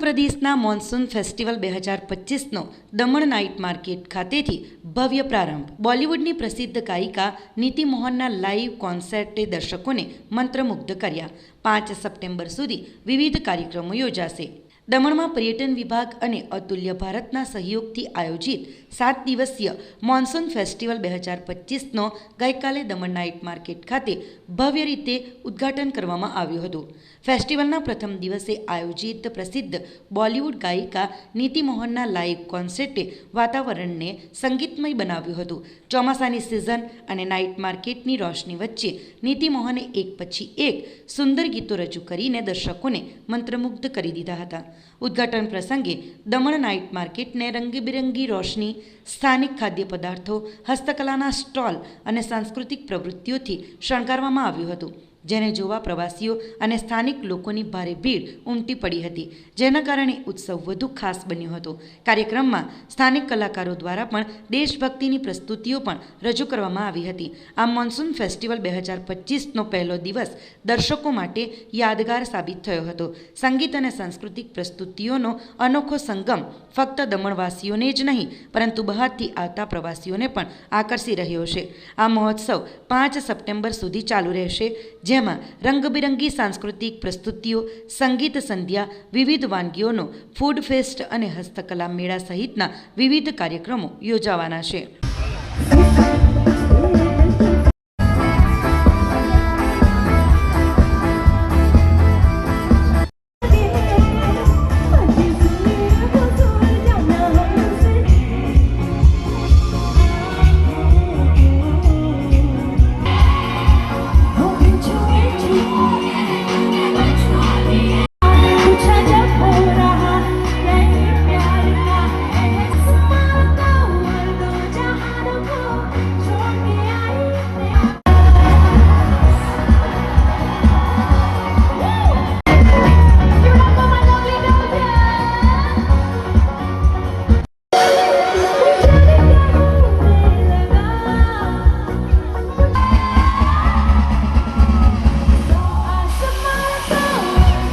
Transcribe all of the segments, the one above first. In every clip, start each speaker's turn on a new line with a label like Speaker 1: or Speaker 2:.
Speaker 1: પ્રદેશના monsoon festival બે હજાર પચીસનો દમણ નાઇટ માર્કેટ ખાતેથી ભવ્ય પ્રારંભ. બોલિવૂડની પ્રસિદ્ધ ગાયિકા નીતિ મોહનના લાઈવ કોન્સર્ટે દર્શકોને મંત્રમુગ્ધ કર્યા. પાંચ સપ્ટેમ્બર સુધી વિવિધ કાર્યક્રમો યોજાશે. દમણમાં પર્યટન વિભાગ અને અતુલ્ય ભારતના સહયોગથી આયોજિત સાત દિવસીય મોન્સૂન ફેસ્ટિવલ બે હજાર પચીસનો ગઈકાલે દમણ નાઇટ માર્કેટ ખાતે ભવ્ય રીતે ઉદ્ઘાટન કરવામાં આવ્યું હતું. ફેસ્ટિવલના પ્રથમ દિવસે આયોજિત પ્રસિદ્ધ બોલિવૂડ ગાયિકા નીતિ મોહનના લાઇવ કોન્સર્ટે વાતાવરણને સંગીતમય બનાવ્યું હતું. ચોમાસાની સિઝન અને નાઇટ માર્કેટની રોશની વચ્ચે નીતિ મોહને એક પછી એક સુંદર ગીતો રજૂ કરીને દર્શકોને મંત્રમુગ્ધ કરી દીધા હતા. ઉદ્ઘાટન પ્રસંગે દમણ નાઇટ માર્કેટને રંગબેરંગી રોશની, સ્થાનિક ખાદ્ય પદાર્થો હસ્તકલાના સ્ટોલ અને સાંસ્કૃતિક પ્રવૃત્તિઓથી શણગારવામાં આવ્યું હતું. જેને જોવા પ્રવાસીઓ અને સ્થાનિક લોકોની ભારે ભીડ ઉમટી પડી હતી. જેના કારણે ઉત્સવ વધુ ખાસ બન્યો હતો. કાર્યક્રમમાં સ્થાનિક કલાકારો દ્વારા પણ દેશભક્તિની પ્રસ્તુતિઓ પણ રજૂ કરવામાં આવી હતી. આ મોન્સૂન ફેસ્ટિવલ બે હજાર પચીસનો પહેલો દિવસ દર્શકો માટે યાદગાર સાબિત થયો હતો. સંગીત અને સાંસ્કૃતિક પ્રસ્તુતિઓનો અનોખો સંગમ ફક્ત દમણવાસીઓને જ નહીં, પરંતુ બહારથી આવતા પ્રવાસીઓને પણ આકર્ષી રહ્યો છે. આ મહોત્સવ પાંચ સપ્ટેમ્બર સુધી ચાલુ રહેશે જેમાં રંગબેરંગી સાંસ્કૃતિક પ્રસ્તુતિઓ, સંગીત સંધ્યા, વિવિધ વાનગીઓનો ફૂડ ફેસ્ટ અને હસ્તકલા મેળા સહિતના વિવિધ કાર્યક્રમો યોજાવાના છે.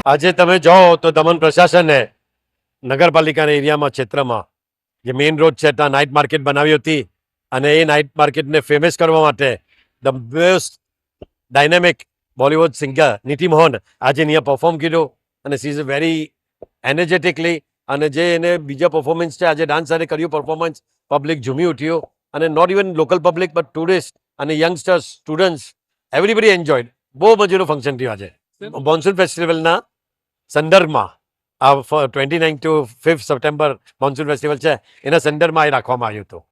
Speaker 2: આજે તમે જાઓ તો દમણ પ્રશાસને નગરપાલિકાના એરિયામાં ક્ષેત્રમાં જે મેઇન રોડ છે ત્યાં નાઇટ માર્કેટ બનાવી હતી અને એ નાઇટ માર્કેટને ફેમસ કરવા માટે the best dynamic Bollywood singer Neeti Mohan આજે અહીંયા પરફોર્મ કર્યો અને સી ઇઝ વેરી એનર્જેટિકલી અને જે એને બીજા પરફોર્મન્સ છે આજે ડાન્સ સાથે કર્યું પરફોર્મન્સ પબ્લિક ઝૂમી ઉઠ્યો અને not even local public but tourist અને યંગસ્ટર્સ સ્ટુડન્ટ્સ એવરીબડી એન્જોયડ બહુ મજાનું ફંક્શન થયું આજે. મોન્સૂન ફેસ્ટિવલના સંદર્ભમાં આ twenty nine two fifth September monsoon festival છે, એના સંદર્ભમાં એ રાખવામાં આવ્યું હતું.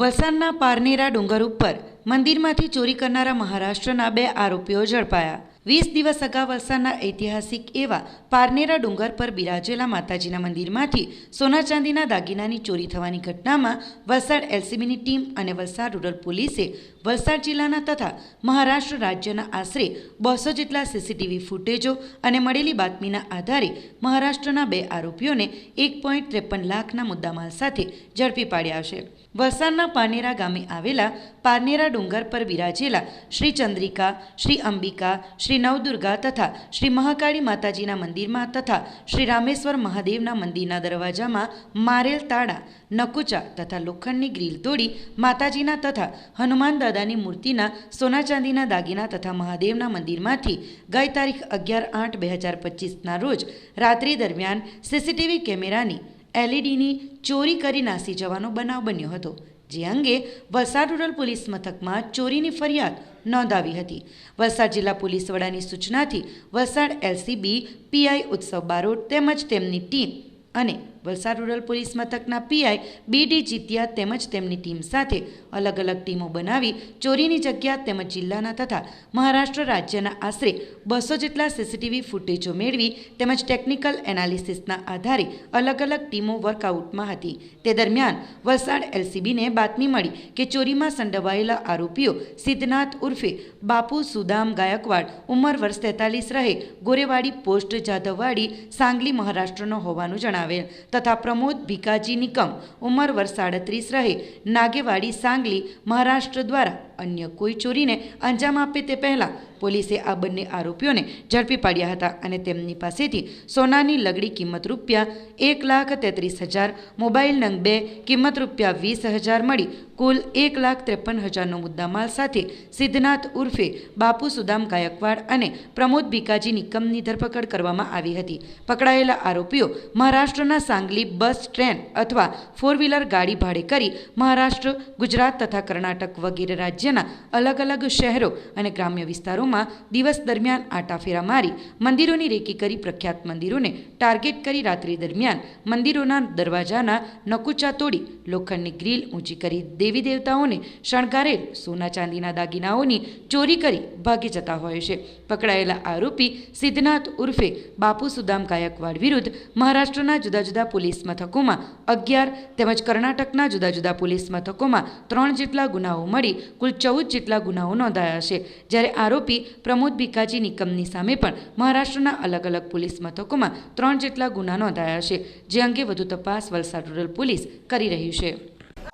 Speaker 1: વલસાડના પારનેરા ડુંગર ઉપર મંદિરમાંથી ચોરી કરનારા મહારાષ્ટ્રના બે આરોપીઓ ઝડપાયા. વીસ દિવસ અગાઉ વલસાડના ઐતિહાસિક એવા પારનેરા ડુંગર પર બિરાજેલા માતાજીના મંદિરમાંથી સોના ચાંદીના દાગીનાની ચોરી થવાની ઘટનામાં વલસાડ એલસીબીની ટીમ અને વલસાડ રૂરલ પોલીસે વલસાડ જિલ્લાના તથા મહારાષ્ટ્ર રાજ્યના આશરે બસો જેટલા સીસીટીવી ફૂટેજો અને મળેલી બાતમીના આધારે મહારાષ્ટ્રના બે આરોપીઓને એક પોઈન્ટ ત્રેપન લાખના મુદ્દામાલ સાથે ઝડપી પાડ્યા છે. વલસાડના પાનેરા ગામે આવેલા પારનેરા ડુંગર પર બિરાજેલા શ્રી ચંદ્રિકા, શ્રી અંબિકા, શ્રી નવદુર્ગા તથા શ્રી મહાકાળી માતાજીના મંદિરમાં તથા શ્રી રામેશ્વર મહાદેવના મંદિરના દરવાજામાં મારેલ તાળા, નકુચા તથા લોખંડની ગ્રીલ તોડી માતાજીના તથા હનુમાન દાદાની મૂર્તિના સોના ચાંદીના દાગીના તથા મહાદેવના મંદિરમાંથી ગઈ તારીખ અગિયાર આઠ બે હજાર પચીસના રોજ રાત્રિ દરમિયાન સીસીટીવી કેમેરાની એલઈડીની ચોરી કરી નાસી જવાનો બનાવ બન્યો હતો, જે અંગે વલસાડ રૂરલ પોલીસ મથકમાં ચોરીની ફરિયાદ નોંધાવી હતી. વલસાડ જિલ્લા પોલીસ વડાની સૂચનાથી વલસાડ એલસીબી, પીઆઈ ઉત્સવ બારોટ તેમજ તેમની ટીમ અને વલસાડ રૂરલ પોલીસ મથકના પીઆઈ બીડી જીતિયા તેમજ તેમની ટીમ સાથે અલગ અલગ ટીમો બનાવી ચોરીની જગ્યા તેમજ જિલ્લાના તથા મહારાષ્ટ્ર રાજ્યના આશરે બસો જેટલા સીસીટીવી ફૂટેજો મેળવી તેમજ ટેકનિકલ એનાલિસિસના આધારે અલગ અલગ ટીમો વર્કઆઉટમાં હતી. તે દરમિયાન વલસાડ એલસીબીને બાતમી મળી કે ચોરીમાં સંડોવાયેલા આરોપીઓ સિદ્ધનાથ ઉર્ફે બાપુ સુદામ ગાયકવાડ ઉંમર વર્ષ તેતાલીસ રહે, ગોરેવાડી પોસ્ટ જાધવવાડી, સાંગલી મહારાષ્ટ્રનો હોવાનું જણાવેલ તથા પ્રમોદ ભીકાજી નિકમ ઉંમર વર્ષ સાડત્રીસ રહે, નાગેવાડી સાંગલી મહારાષ્ટ્ર દ્વારા અન્ય કોઈ ચોરીને અંજામ આપે તે પહેલાં પોલીસે આ બંને આરોપીઓને ઝડપી પાડ્યા હતા અને તેમની પાસેથી સોનાની લગડી કિંમત રૂપિયા એક લાખ તેત્રીસ હજાર, મોબાઈલ નંગ બે, કિંમત રૂપિયા વીસ હજાર મળી કુલ એક લાખ ત્રેપન હજારનો મુદ્દામાલ સાથે સિદ્ધનાથ ઉર્ફે બાપુ સુદામ ગાયકવાડ અને પ્રમોદ ભીકાજી નિકમની ધરપકડ કરવામાં આવી હતી. પકડાયેલા આરોપીઓ મહારાષ્ટ્રના સાંગલી બસ, ટ્રેન અથવા ફોર વ્હીલર ગાડી ભાડે કરી મહારાષ્ટ્ર, ગુજરાત તથા કર્ણાટક વગેરે રાજ્યના અલગ અલગ શહેરો અને ગ્રામ્ય વિસ્તારોમાં દિવસ દરમિયાન આટાફેરા મારી મંદિરોની રેકી કરી પ્રખ્યાત મંદિરોને ટાર્ગેટ કરી રાત્રિ દરમિયાન મંદિરોના દરવાજાના નકુચા તોડી લોખંડની ગ્રીલ ઊંચી કરી દેવી દેવતાઓને શણગારેલ સોના ચાંદીના દાગીનાઓની ચોરી કરી ભાગી જતા હોય છે. પકડાયેલા આરોપી સિદ્ધનાથ ઉર્ફે બાપુ સુદામ ગાયકવાડ વિરુદ્ધ મહારાષ્ટ્રના જુદા જુદા પોલીસ મથકોમાં અગિયાર તેમજ કર્ણાટકના જુદા જુદા પોલીસ મથકોમાં ત્રણ જેટલા ગુનાઓ મળી કુલ ચૌદ જેટલા ગુનાઓ નોંધાયા છે. જ્યારે આરોપી પ્રમોદ ભીકાજી નિકમની સામે પણ મહારાષ્ટ્રના અલગ અલગ પોલીસ મથકોમાં ત્રણ જેટલા ગુના નોંધાયા છે, જે અંગે વધુ તપાસ વલસાડ રૂરલ પોલીસ કરી રહી છે.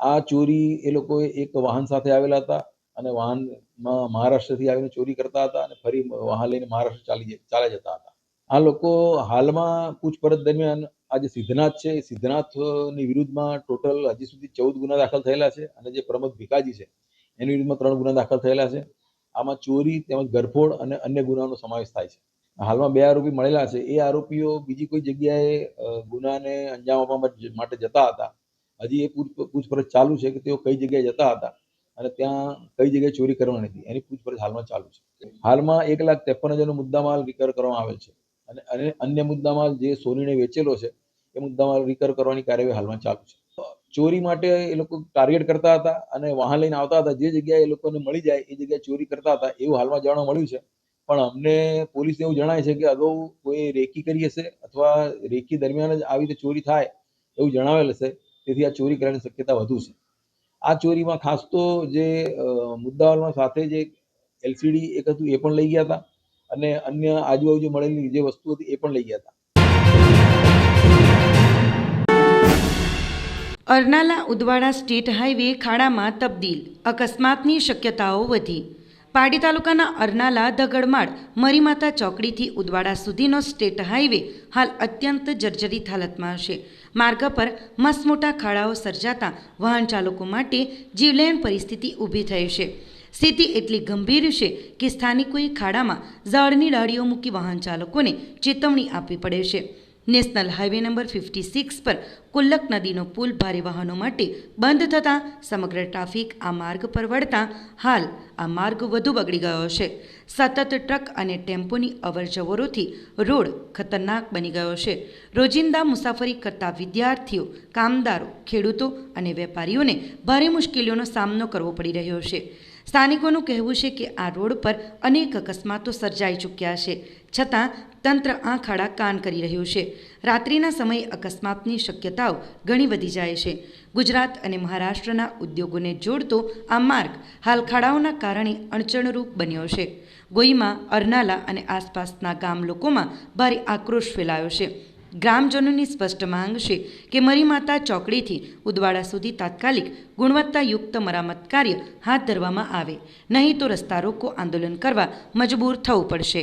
Speaker 3: આ ચોરી એ લોકોએ એક વાહન સાથે આવેલા હતા અને વાહનમાં મહારાષ્ટ્રથી આવીને ચોરી કરતા હતા અને ફરી વાહન લઈને મહારાષ્ટ્ર ચાલી ચાલ્યા જતા હતા. આ લોકો હાલમાં પૂછપરછ દરમિયાન આ જે સિદ્ધનાથ છે. સિદ્ધનાથની વિરુદ્ધમાં ટોટલ હજી સુધી ચૌદ ગુના દાખલ થયેલા છે અને જે પ્રમોદ ભીકાજી છે એની વિરુદ્ધમાં ત્રણ ગુના દાખલ થયેલા છે. આમાં ચોરી તેમજ ગરફોડ અને અન્ય ગુનાનો સમાવેશ થાય છે. હાલમાં બે આરોપી મળેલા છે. એ આરોપીઓ બીજી કોઈ જગ્યાએ ગુનાને અંજામ આપવા માટે- જતા હતા. હજી એ પૂછપરછ ચાલુ છે કે તેઓ કઈ જગ્યાએ જતા હતા અને ત્યાં કઈ જગ્યાએ ચોરી કરવાની હતી. એની પૂછપરછ હાલમાં ચાલુ છે. હાલમાં એક લાખ ત્રેપન હજારનો મુદ્દામાલ રિકવર કરવામાં આવેલ છે અને અન્ય મુદ્દામાલ જે સોનીને વેચેલો છે, એ મુદ્દામાલ રિકવર કરવાની કાર્યવાહી હાલમાં ચાલુ છે. ચોરી માટે એ લોકો ટાર્ગેટ કરતા હતા અને વાહન લઈને આવતા હતા. જે જગ્યાએ એ લોકોને મળી જાય, એ જગ્યાએ ચોરી કરતા હતા, એવું હાલમાં જાણવા મળ્યું છે. પણ અમને પોલીસને એવું જણાય છે કે અગાઉ કોઈ રેકી કરી હશે અથવા રેકી દરમિયાન જ આવી રીતે ચોરી થાય એવું જણાવેલ હશે, તેથી આ ચોરી કરવાની શક્યતા વધુ છે. આ ચોરીમાં ખાસ તો જે મુદ્દાઓમાં સાથે જે એલસીડી એક હતું એ પણ લઈ ગયા હતા અને અન્ય આજુબાજુ મળેલી જે વસ્તુ હતી એ પણ લઈ ગયા હતા.
Speaker 1: અરનાલા ઉદવાડા સ્ટેટ હાઈવે ખાડામાં તબદીલ, અકસ્માતની શક્યતાઓ વધી. પાડી તાલુકાના અરનાલા દગડમાળ મરીમાતા ચોકડીથી ઉદવાડા સુધીનો સ્ટેટ હાઈવે હાલ અત્યંત જર્જરિત હાલતમાં છે માર્ગ પર મસમોટા ખાડાઓ સર્જાતા વાહન ચાલકો માટે જીવલેણ પરિસ્થિતિ ઊભી થઈ છે. સ્થિતિ એટલી ગંભીર છે કે સ્થાનિકોએ ખાડામાં ઝાડની ડાળીઓ મૂકી વાહન ચાલકોને ચેતવણી આપવી પડે છે. National highway number fifty six પર કુલ્લક નદીનો પુલ ભારે વાહનો માટે બંધ થતાં સમગ્ર ટ્રાફિક આ માર્ગ પર વળતા હાલ આ માર્ગ વધુ બગડી ગયો છે. સતત ટ્રક અને ટેમ્પોની અવરજવરોથી રોડ ખતરનાક બની ગયો છે. રોજિંદા મુસાફરી કરતા વિદ્યાર્થીઓ, કામદારો, ખેડૂતો અને વેપારીઓને ભારે મુશ્કેલીઓનો સામનો કરવો પડી રહ્યો છે. સ્થાનિકોનું કહેવું છે કે આ રોડ પર અનેક અકસ્માતો સર્જાઈ ચૂક્યા છે, છતાં તંત્ર આ ખાડા કાન કરી રહ્યું છે. રાત્રિના સમયે અકસ્માતની શક્યતાઓ ઘણી વધી જાય છે. ગુજરાત અને મહારાષ્ટ્રના ઉદ્યોગોને જોડતો આ માર્ગ હાલ ખાડાઓના કારણે અડચણરૂપ બન્યો છે. ગોઈમાં, અરનાલા અને આસપાસના ગામ લોકોમાં ભારે આક્રોશ ફેલાયો છે. ગ્રામજનોની સ્પષ્ટ માંગ છે કે મરીમાતા ચોકડીથી ઉદવાડા સુધી તાત્કાલિક ગુણવત્તાયુક્ત મરામત કાર્ય હાથ ધરવામાં આવે. નહીં તો રસ્તા રોકો આંદોલન કરવા મજબૂર થવું પડશે.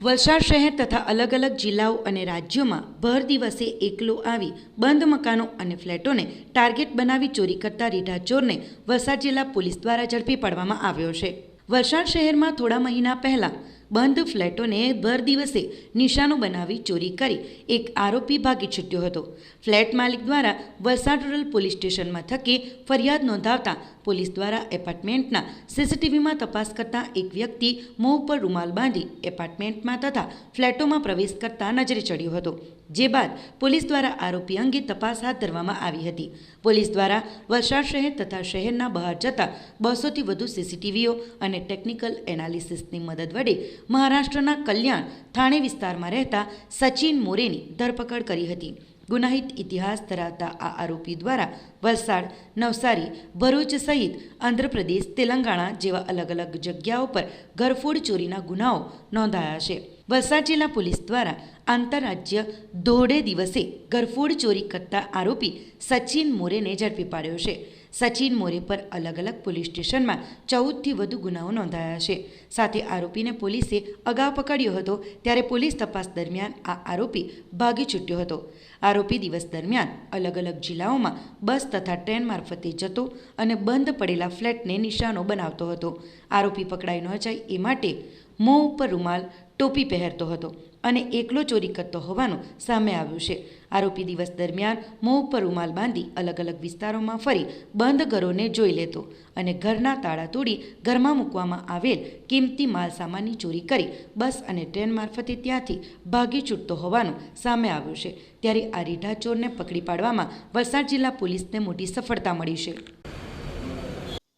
Speaker 1: વલસાડ શહેર તથા અલગ અલગ જિલ્લાઓ અને રાજ્યોમાં ભર દિવસે એકલો આવી બંધ મકાનો અને ફ્લેટોને ટાર્ગેટ બનાવી ચોરી કરતા રીઢા ચોરને વલસાડ જિલ્લા પોલીસ દ્વારા ઝડપી પાડવામાં આવ્યો છે. વલસાડ શહેરમાં થોડા મહિના પહેલા બંધ ફ્લેટોને ભર દિવસે નિશાનો બનાવી ચોરી કરી એક આરોપી ભાગી છૂટ્યો હતો. ફ્લેટ માલિક દ્વારા વલસાડ રૂરલ પોલીસ સ્ટેશન મથકે ફરિયાદ નોંધાવતા પોલીસ દ્વારા એપાર્ટમેન્ટના સીસીટીવીમાં તપાસ કરતા એક વ્યક્તિ મોં ઉપર રૂમાલ બાંધી એપાર્ટમેન્ટમાં તથા ફ્લેટોમાં પ્રવેશ કરતા નજરે ચડ્યો હતો. જે બાદ પોલીસ દ્વારા આરોપી અંગે તપાસ હાથ ધરવામાં આવી હતી. પોલીસ દ્વારા વલસાડ શહેર તથા શહેરના બહાર જતા બસોથી વધુ સીસીટીવીઓ અને ટેકનિકલ એનાલિસિસની મદદ વડે મહારાષ્ટ્રના કલ્યાણ થાણે વિસ્તારમાં રહેતા સચિન મોરેની ધરપકડ કરી હતી. ગુનાહિત ઇતિહાસ ધરાવતા આ આરોપી દ્વારા વલસાડ, નવસારી, ભરૂચ સહિત આંધ્રપ્રદેશ, તેલંગાણા જેવા અલગ અલગ જગ્યાઓ પર ઘરફોડ ચોરીના ગુનાઓ નોંધાયા છે. વલસાડ જિલ્લા પોલીસ દ્વારા આંતરરાજ્ય દોઢે દિવસે ગરફોડ ચોરી કરતા આરોપી સચિન મોરેને ઝડપી પાડ્યો છે. સચિન મોરે પર અલગ અલગ પોલીસ સ્ટેશનમાં ચૌદથી વધુ ગુનાઓ નોંધાયા છે. સાથે આરોપીને પોલીસે અગાઉ પકડ્યો હતો, ત્યારે પોલીસ તપાસ દરમિયાન આ આરોપી ભાગી છૂટ્યો હતો. આરોપી દિવસ દરમિયાન અલગ અલગ જિલ્લાઓમાં બસ તથા ટ્રેન મારફતે જતો અને બંધ પડેલા ફ્લેટને નિશાનો બનાવતો હતો. આરોપી પકડાઈ ન જાય એ માટે મોં ઉપર રૂમાલ ટોપી પહેરતો હતો અને એકલો ચોરી કરતો હોવાનું સામે આવ્યું છે. આરોપી દિવસ દરમિયાન મોં ઉપર રૂમાલ બાંધી અલગ અલગ વિસ્તારોમાં ફરી બંધ ઘરોને જોઈ લેતો અને ઘરના તાળા તોડી ઘરમાં મૂકવામાં આવેલ કિંમતી માલ સામાનની ચોરી કરી બસ અને ટ્રેન મારફતે ત્યાંથી ભાગી છૂટતો હોવાનું સામે આવ્યું છે. ત્યારે આ રીઢા ચોરને પકડી પાડવામાં વલસાડ જિલ્લા પોલીસને મોટી સફળતા મળી છે.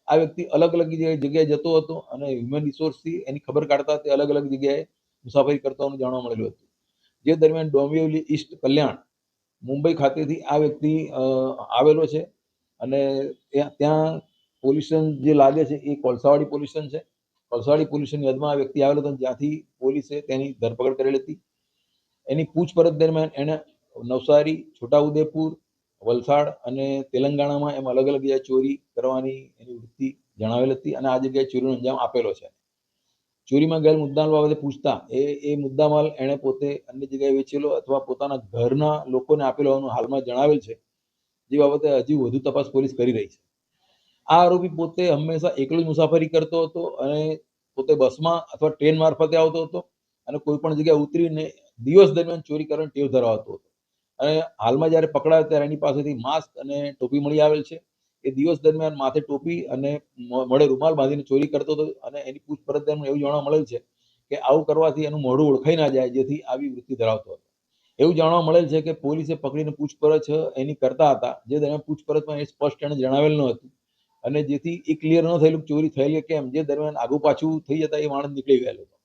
Speaker 3: આ વ્યક્તિ અલગ અલગ જગ્યાએ જતો હતો અને હ્યુમન રિસોર્સથી એની ખબર કાઢતા તે અલગ અલગ જગ્યાએ મુસાફરી કરતા જાણવા મળેલું હતું. જે દરમિયાન ડોંબિવલી ઈસ્ટ કલ્યાણ મુંબઈ ખાતેથી આ વ્યક્તિ આવેલો છે અને ત્યાં પોલીસ જે લાગે છે એ કોલસાવાડી પોલ્યુશન છે. કોલસાવાડી પોલ્યુશન હદમાં આ વ્યક્તિ આવેલો હતો જ્યાંથી પોલીસે તેની ધરપકડ કરેલી હતી. એની પૂછપરછ દરમિયાન એણે નવસારી, છોટાઉદેપુર, વલસાડ અને તેલંગાણામાં એમ અલગ અલગ જગ્યાએ ચોરી કરવાની એની વૃત્તિ જણાવેલ હતી અને આ જગ્યાએ ચોરીનો અંજામ આપેલો છે. ચોરીમાં ગયેલ મુદ્દામાલ બાબતે પૂછતા એ એ મુદ્દામાલ એણે પોતે અન્ય જગ્યાએ વેચેલો અથવા પોતાના ઘરના લોકોને આપેલો હોવાનું હાલમાં જણાવેલ છે, જે બાબતે હજી વધુ તપાસ પોલીસ કરી રહી છે. આ આરોપી પોતે હંમેશા એકલો જ મુસાફરી કરતો હતો અને પોતે બસમાં અથવા ટ્રેન મારફતે આવતો હતો અને કોઈ પણ જગ્યાએ ઉતરીને દિવસ દરમિયાન ચોરી કરવાની ટેવ ધરાવતો હતો. અને હાલમાં જ્યારે પકડાયો ત્યારે એની પાસેથી માસ્ક અને ટોપી મળી આવેલ છે. એ દિવસ દરમિયાન માથે ટોપી અને મળે રૂમાલ બાંધીને ચોરી કરતો હતો અને એની પૂછપરછ દરમિયાન એવું જાણવા મળેલ છે કે આવું કરવાથી એનું મોઢું ઓળખાઈ ના જાય જેથી આવી વૃત્તિ ધરાવતો હતો. એવું જાણવા મળેલ છે કે પોલીસે પકડીને પૂછપરછ એની કરતા હતા, જે દરમિયાન પૂછપરછમાં એ સ્પષ્ટ એણે જણાવેલ ન હતું અને જેથી એ ક્લિયર ન થયેલું ચોરી થયેલી કેમ, જે દરમિયાન આગુ પાછું થઈ જતા એ માણસ નીકળી ગયેલો હતો.